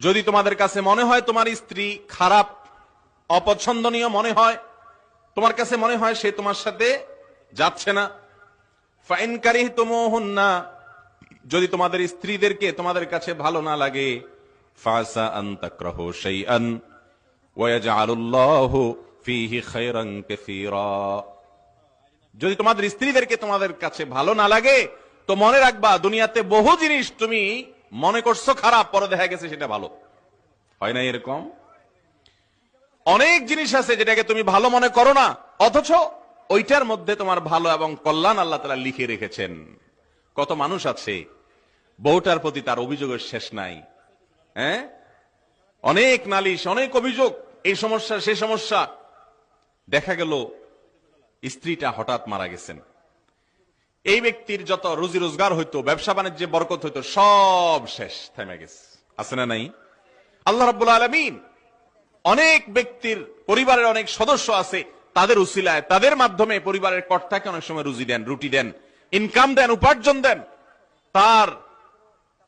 যদি তোমাদের কাছে মনে হয় তোমার স্ত্রী খারাপ, অপছন্দনীয় মনে হয়, তোমার কাছে মনে হয় সে তোমার সাথে যাচ্ছে না ফাইনকারী না যদি তোমাদের স্ত্রীদেরকে তোমাদের কাছে ভালো না লাগে কাসীরা। যদি তোমাদের স্ত্রীদেরকে তোমাদের কাছে ভালো না লাগে, তো মনে রাখবা দুনিয়াতে বহু জিনিস তুমি মনে করছ খারাপ, পরে দেখা গেছে সেটা ভালো। হয় না এরকম? অনেক জিনিস আছে যেটাকে তুমি ভালো মনে করো না, অথচ ওইটার মধ্যে তোমার ভালো এবং কল্যাণ আল্লাহ তালা লিখে রেখেছেন। কত মানুষ আছে, বউটার প্রতি তার অভিযোগের শেষ নাই হ্যাঁ? অনেক নালিশ, অনেক অভিযোগ, এই সমস্যা, সে সমস্যা। দেখা গেল স্ত্রীটা হঠাৎ মারা গেছেন। এই ব্যক্তির যত রুজি রোজগার হইতো, ব্যবসা বাণিজ্যে বরকত হইতো, সব শেষ, থেমে গেছে। আছে না নাই? আল্লাহ রাব্বুল আলামিন অনেক ব্যক্তির পরিবারের অনেক সদস্য আছে, তাদের উসিলায়, তাদের মাধ্যমে পরিবারের কর্তাকে অনেক সময় রুজি দেন, রুটি দেন ইনকাম দেন, উপার্জন দেন। তার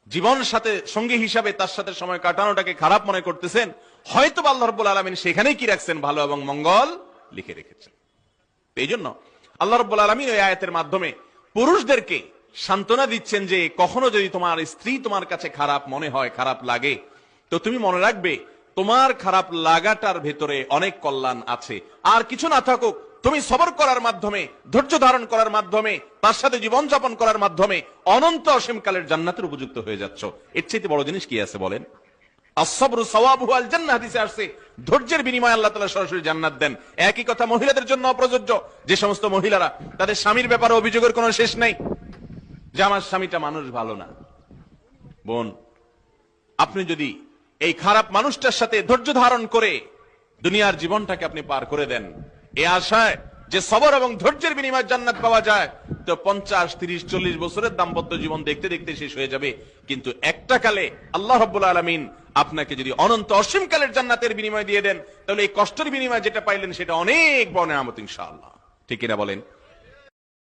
জীবন সাথে, সঙ্গী হিসাবে তার সাথে সময় কাটানোটাকে খারাপ মনে করতেছেন। হয়তো আল্লাহ রাব্বুল আলামিন সেখানেই কি রাখছেন? ভালো এবং মঙ্গল লিখে রেখেছেন। এই জন্য আল্লাহ রব্বুল আলমী ওই আয়াতের মাধ্যমে পুরুষদেরকে সান্ত্বনা দিচ্ছেন যে কখনো যদি তোমার স্ত্রী তোমার কাছে খারাপ মনে হয়, খারাপ লাগে, তো তুমি মনে রাখবে তোমার খারাপ লাগাটার ভেতরে অনেক কল্যাণ আছে। আর কিছু না থাকুক, তুমি সবর করার মাধ্যমে, ধৈর্য ধারণ করার মাধ্যমে তার সাথে জীবনযাপন করার মাধ্যমে অনন্ত অসীমকালের জান্নাতের উপযুক্ত হয়ে যাচ্ছ। এর চাইতে বড় জিনিস কি আছে বলেন? আসবরু সওয়াবুহু আল জান্নাহ হাদিসে আসছে। ধৈর্যের বিনিময়ে আল্লাহ সরাসরি জান্নাত দেন। একই কথা মহিলাদের জন্য প্রযোজ্য যে সমস্ত মহিলারা, তাদের স্বামীর ব্যাপারে অভিযোগের কোনো শেষ নাই। যে আমার স্বামীটা মানুষ ভালো না। বোন, আপনি যদি এই খারাপ মানুষটার সাথে ধৈর্য ধারণ করে দুনিয়ার জীবনটাকে আপনি পার করে দেন, এ আশায় যে সবর এবং ধৈর্যের বিনিময়ে জান্নাত পাওয়া যায়, তো পঞ্চাশ, তিরিশ, চল্লিশ বছরের দাম্পত্য জীবন দেখতে দেখতে শেষ হয়ে যাবে। কিন্তু একটা কালে আল্লাহ রব্বুল আলমিন আপনাকে যদি অনন্ত অসীমকালের জান্নাতের বিনিময় দিয়ে দেন, তাহলে এই কষ্টের বিনিময় যেটা পাইলেন সেটা অনেক বড় আমত ইনশাআল্লাহ। ঠিক কিনা বলেন?